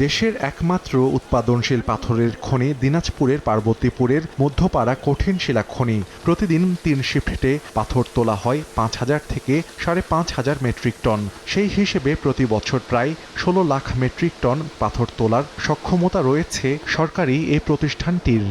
দেশের একমাত্র উৎপাদনশীল পাথরের খনি দিনাজপুরের পার্বতীপুরের মধ্যপাড়া কঠিন শিলা খনি প্রতিদিন তিন শিফটে পাথর তোলা হয় পাঁচ হাজার থেকে সাড়ে পাঁচ হাজার মেট্রিক টন সেই হিসেবে প্রতি বছর প্রায় ষোলো লাখ মেট্রিক টন পাথর তোলার সক্ষমতা রয়েছে সরকারি এই প্রতিষ্ঠানটির।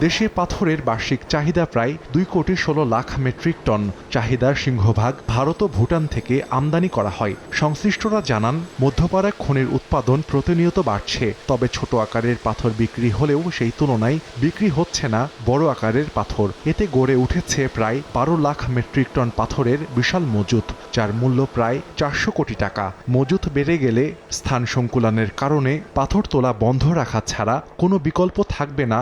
দেশে পাথরের বার্ষিক চাহিদা প্রায় দুই কোটি ষোলো লাখ মেট্রিক টন। চাহিদার সিংহভাগ ভারত ও ভুটান থেকে আমদানি করা হয়। সংশ্লিষ্টরা জানান, মধ্যপাড়া খনির উৎপাদন প্রতিনিয়ত বাড়ছে, তবে ছোট আকারের পাথর বিক্রি হলেও সেই তুলনায় বিক্রি হচ্ছে না বড় আকারের পাথর। এতে গড়ে উঠেছে প্রায় বারো লাখ মেট্রিক টন পাথরের বিশাল মজুত, যার মূল্য প্রায় চারশো কোটি টাকা। মজুত বেড়ে গেলে স্থান সংকুলানের কারণে পাথর তোলা বন্ধ রাখা ছাড়া কোনো বিকল্প থাকবে না।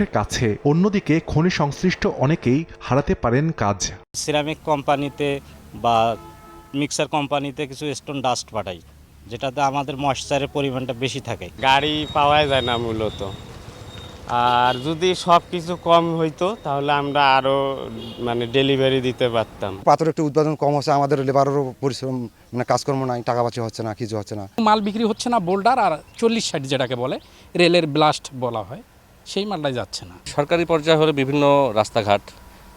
কর্তৃপক্ষের কাছে অন্যদিকে খনি সংশ্লিষ্ট অনেকেই হারাতে পারেন কাজ। সিরামিক কোম্পানিতে বা মিক্সার কোম্পানিতে কিছু স্টোন ডাস্ট পাঠাই যেটাতে আমাদের ময়েশ্চারের পরিমাণটা বেশি থাকে। গাড়ি পাওয়া যায় না মূলত। আর যদি সব কিছু কম হইতো তাহলে আমরা আরও মানে ডেলিভারি দিতে পারতাম। পাথর একটু উৎপাদন কম হচ্ছে আমাদের লেবারেরও পরিশ্রম মানে কাজকর্ম নাই টাকা বাঁচি হচ্ছে না কিছু হচ্ছে না। মাল বিক্রি হচ্ছে না বোল্ডার আর চল্লিশ ষাট যেটাকে বলে রেলের ব্লাস্ট বলা হয়। সেই মালটাই যাচ্ছে না। সরকারি পর্যায়ে হলে বিভিন্ন রাস্তাঘাট,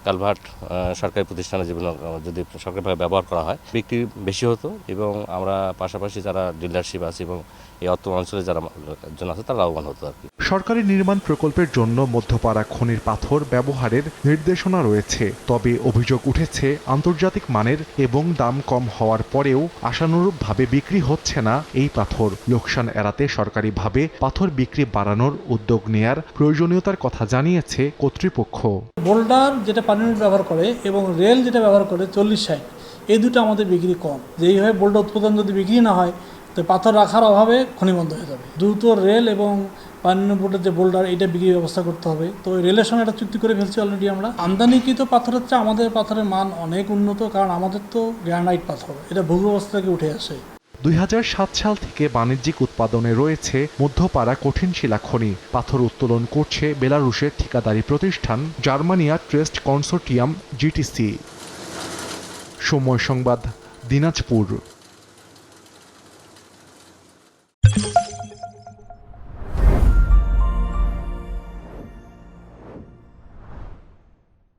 কালভার্ট সরকারি প্রতিষ্ঠানে যেগুলো যদি সরকারিভাবে ব্যবহার করা হয়, বিক্রি বেশি হতো এবং আমরা পাশাপাশি যারা ডিলারশিপ আছে এবং এই অর্থ অঞ্চলে যারা জন আছে তারা লাভবান হতো আর কি। সরকারি নির্মাণ প্রকল্পের জন্য মধ্যপাড়া খনির পাথর ব্যবহারের নির্দেশনা রয়েছে। তবে অভিযোগ উঠেছে আন্তর্জাতিক মানের এবং দাম কম হওয়ার পরেও আশানুরূপভাবে বিক্রি হচ্ছে না এই পাথর। লোকসান এড়াতে সরকারিভাবে পাথর বিক্রি বাড়ানোর উদ্যোগ নেয়ার প্রয়োজনীয়তার কথা জানিয়েছে কর্তৃপক্ষ। বোল্ডার যেটা পার্মানেন্ট ব্যবহার করে এবং রেল যেটা ব্যবহার করে চল্লিশ ষাট এই দুটো আমাদের বিক্রি কম। যেইভাবে বোল্ডার উৎপাদন যদি বিক্রি না হয় তো পাথর রাখার অভাবে খনি বন্ধ হয়ে যাবে। দ্রুত রেল এবং পার্মানেন্ট বোর্ডের যে বোল্ডার, এটা বিক্রির ব্যবস্থা করতে হবে। তো রেলের সঙ্গে একটা চুক্তি করে ফেলছি অলরেডি আমরা। আমদানিকৃত পাথরের চেয়ে আমাদের পাথরের মান অনেক উন্নত, কারণ আমাদের তো গ্রানাইট পাথর, এটা ভূ অবস্থা থেকে উঠে আসে। দুই হাজার সাত সাল থেকে বাণিজ্যিক উৎপাদনে রয়েছে মধ্যপাড়া কঠিন শিলা খনি। পাথর উত্তোলন করছে বেলারুশের ঠিকাদারি প্রতিষ্ঠান জার্মানিয়া ট্রেস্ট কনসোর্টিয়াম জিটিসি। সময় সংবাদ, দিনাজপুর।